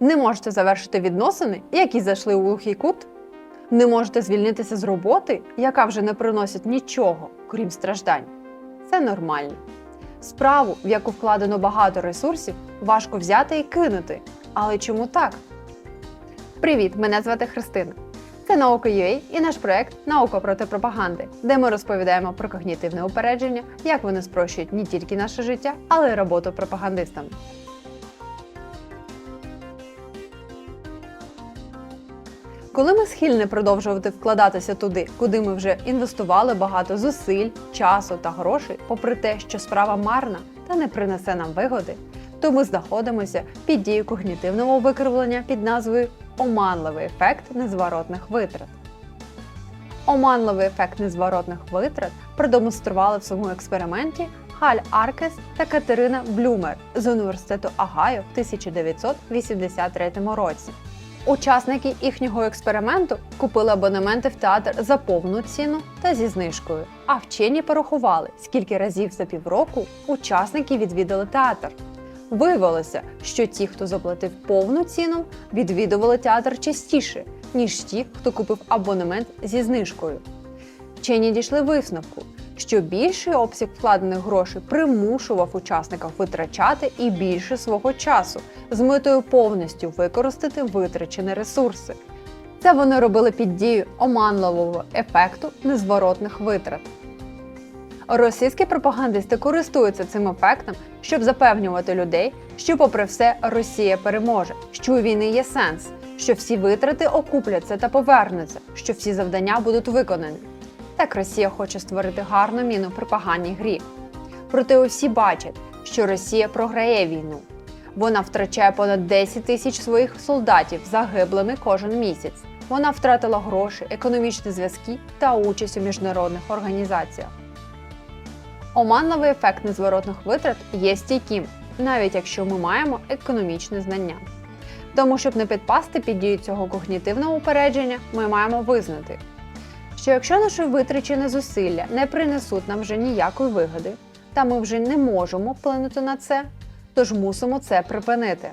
Не можете завершити відносини, які зайшли у глухий кут? Не можете звільнитися з роботи, яка вже не приносить нічого, крім страждань. Це нормально. Справу, в яку вкладено багато ресурсів, важко взяти і кинути. Але чому так? Привіт! Мене звати Христина. Це наука.ua і наш проект Наука проти пропаганди, де ми розповідаємо про когнітивне упередження, як вони спрощують не тільки наше життя, але й роботу пропагандистам. Коли ми схильні продовжувати вкладатися туди, куди ми вже інвестували багато зусиль, часу та грошей, попри те, що справа марна та не принесе нам вигоди, то ми знаходимося під дією когнітивного викривлення під назвою оманливий ефект незворотних витрат. Оманливий ефект незворотних витрат продемонстрували в своєму експерименті Халь Аркес та Катерина Блюмер з університету Агайо в 1983 році. Учасники їхнього експерименту купили абонементи в театр за повну ціну та зі знижкою. А вчені порахували, скільки разів за півроку учасники відвідали театр. Виявилося, що ті, хто заплатив повну ціну, відвідували театр частіше, ніж ті, хто купив абонемент зі знижкою. Вчені дійшли висновку, що більший обсяг вкладених грошей примушував учасників витрачати і більше свого часу з метою повністю використати витрачені ресурси. Це вони робили під дією оманливого ефекту незворотних витрат. Російські пропагандисти користуються цим ефектом, щоб запевнювати людей, що, попри все, Росія переможе, що у війни є сенс, що всі витрати окупляться та повернуться, що всі завдання будуть виконані. Так Росія хоче створити гарну міну при поганій грі. Проте усі бачать, що Росія програє війну. Вона втрачає понад 10 тисяч своїх солдатів загиблими кожен місяць. Вона втратила гроші, економічні зв'язки та участь у міжнародних організаціях. Оманливий ефект незворотних витрат є стійким, навіть якщо ми маємо економічне знання. Тому, щоб не підпасти під дію цього когнітивного упередження, ми маємо визнати, що якщо наші витрачені зусилля не принесуть нам вже ніякої вигоди, та ми вже не можемо вплинути на це, тож мусимо це припинити.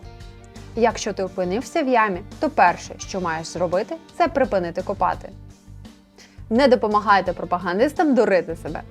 Якщо ти опинився в ямі, то перше, що маєш зробити, це припинити копати. Не допомагайте пропагандистам дурити себе.